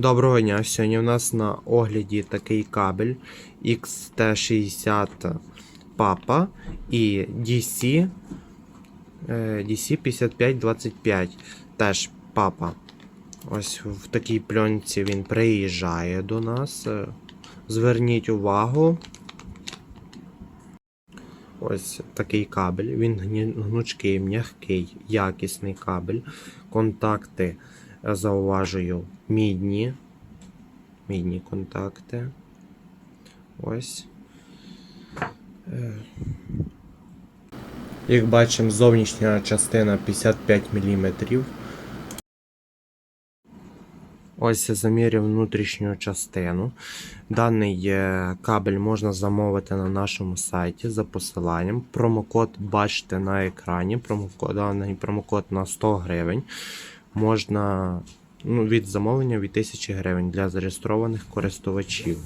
Доброго дня. Сьогодні у нас на огляді такий кабель XT60 Papa і DC, DC 5525 теж Papa. Ось в такій пленці він приїжджає до нас. Е, Зверніть увагу. Ось такий кабель. Він гнучкий, м'який, якісний кабель. Контакти зауважую мідні. Мідні контакти. Ось. Е. Як бачимо, зовнішня частина 55 мм. Ось я заміряв внутрішню частину. Даний е, кабель можна замовити на нашому сайті за посиланням. Промокод бачите на екрані. Промокод, даний промокод на 100 гривень. Можна ну, від замовлення від 1000 гривень для зареєстрованих користувачів.